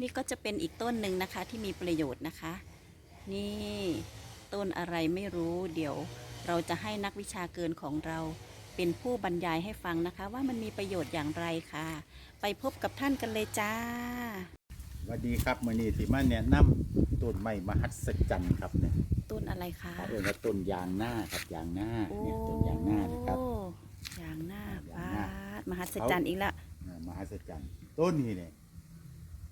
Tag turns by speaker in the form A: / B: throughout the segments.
A: นี่ก็จะเป็นอีกต้นหนึ่งนะคะที่มีประโยชน์นะคะ นี่ต้นอะไรไม่รู้ เดี๋ยวเราจะให้นักวิชาเกินของเราเป็นผู้บรรยายให้ฟังนะคะ ว่ามันมีประโยชน์อย่างไรค่ะ ไปพบกับท่านกันเลยจ้า
B: สวัสดีครับมื่อนี้ที่มาแนะนำต้นไม้มหัศจรรย์ครับเนี่ย
A: ต้นอะไรคะ
B: เขาเรียกว่าต้นยางหน้าครับยางหน้าเนี่ยต้นยางหน้านะครับ
A: โอ้ยางหน้า
B: อ่า
A: ฟาดมหัศจรรย์อีกแล้ว
B: อ่ามหัศจรรย์ต้นนี้เนี่ย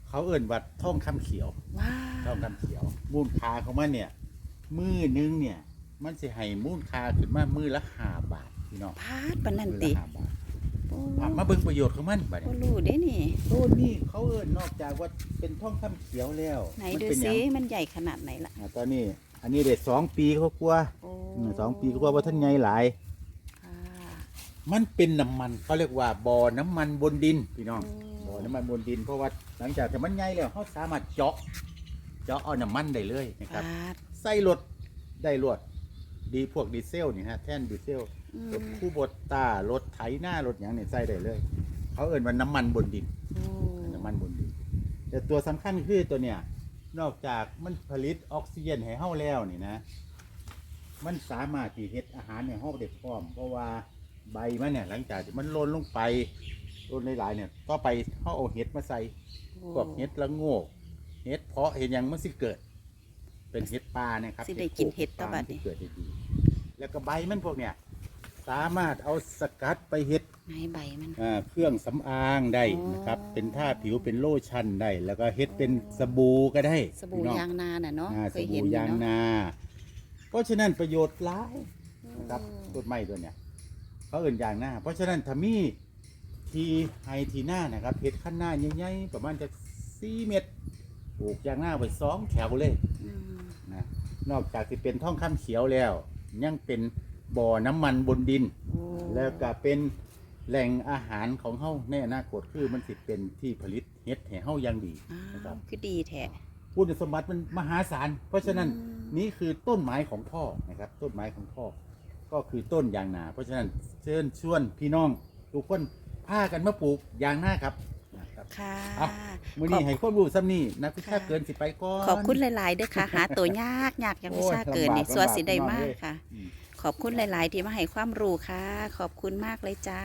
B: เขาเอิ่นว่าท่องคำเขียว
A: ว้า
B: ท่องคำเขียว มูลค่าของมันเนี่ยมือนึงเนี่ย มันจะให้มูลค่าขึ้นมามือละห้าบาทพี่น้อง
A: พาดปานนัน
B: มือ
A: ติ
B: ละห้าบาท
A: โอ้
B: อะมาเบิ่งประโยชน์ของมันบัด
A: โอ้
B: นี้
A: รู้เด้นี่
B: ต้นนี้เขาเอิ่นนอกจากว่าเป็นท่องคำเขียวแล้ว
A: ไหน
B: มั
A: ดู
B: เป็นหยั
A: ซิ
B: ง
A: มันใหญ่ขนาดไหนล่ะ
B: อะตอนนี้ อันนี้เด็ดสองปีเขากลัวา
A: โอ้
B: อืมสองปีก็ว่าท่านใหญ่หลาย
A: ค่ะ
B: มันเป็นน้ำมันเขาเรียกว่าบ่อน้ำมันบนดินพี่น้อง
A: โอ้
B: บ่อ น้ำมันบนดิน เพราะว่าหลังจากที่มันใหญ่แล้วเขาสามารถเจาะ เจาะเอาน้ำมันได้เลยนะครับ
A: ฟาด
B: ใส่รถได้รวดดีพวกดีเซลนี่ฮะแท่นดีเซล
A: อืม
B: รถคู่บดตารถไถหน้ารถอย่างเนี่ยใส่ได้เลย เขาเอ่นว่าน้ำมันบนดิน
A: โอ้
B: น้ำมันบนดิน แต่ตัวสำคัญคือตัวเนี่ยนอกจากมันผลิตออกซิเจนให้เฮาแล้วนี่นะ มันสามารถที่เฮ็ดอาหารในห้องได้พร้อม เพราะว่าใบมันเนี่ยหลังจากที่มันโลนลงไป โลนหลายๆเนี่ย ก็ไปเฮาเอาเห็ดมาใส่พวกเห็ดละโงกเห็ดเพาะเห็ดหยังมันสิเกิด เป็นเห็ดปลาเนี่ยครับ
A: สิได้กินเห็ดตะบัด
B: นี่
A: นี่
B: เกิดได้ดี แล้วก็ใบมันพวกเนี่ย สามารถเอาสกัดไปเฮ็ด
A: ไหนใบมัน
B: อ่าเครื่องสำอางได้นะครับ
A: อ๋อ
B: เป็นท่าผิวเป็นโลชั่นได้ แล้วก็เฮ็ดเป็นสบู่ก็ได้
A: สบู่
B: พี่น้อง
A: ยางนาน่ะเนาะ
B: อ่า
A: เค
B: ส
A: ยเห็
B: บู่
A: นอยู่
B: ยาง
A: เนาะ
B: นา เพราะฉะนั้นประโยชน์หลายนะครับ
A: อืม
B: ต้นไม้ตัวเนี้ยเขาเอื่นยางนาเพราะฉะนั้นถ้ามี ทีไฮทีหน้านะครับเฮ็ดขั้นหน้าใหญ่ๆประมาณจะสี่เมตรปลูกยางหน้าไว้สองแถวเลย
A: อืม
B: นะนอกจากที่เป็นท่องคำเขียวแล้ว ยังเป็นบ่อน้ำมันบนดิน
A: โอ้
B: แล้วก็เป็นแหล่งอาหารของเฮาในอนาคตคือมันสิเป็นที่ผลิตเห็ดให้เฮาอย่างดี
A: อ้า
B: นะครับ
A: วคือดีแท้
B: คุณสมบัติมันมหาศาล เพราะฉะนั้น
A: อืม
B: นี่คือต้นไม้ของพ่อนะครับ ต้นไม้ของพ่อ ก็คือต้นยางนา เพราะฉะนั้นเชิญชวนพี่น้องทุกคน พากันมาปลูกยางนาครับนะครับ
A: ค่ะ
B: อะมื้อนี้ให้ความรู้ซ้ำนี่นักวิชา
A: ค่ะ
B: เกินสิไปก่อน
A: ขอบคุณหลายๆเด้อค่ะ หาตัวยากยากอย่างวิชาเกินนี่
B: โอ้ยลำบาก
A: สัวสิได้
B: ลำบาก
A: มาก
B: เลย
A: ค่ะ
B: อืม
A: ขอบคุณหลาย ๆ ที่มาให้ความรู้ค่ะ ขอบคุณมากเลยจ้า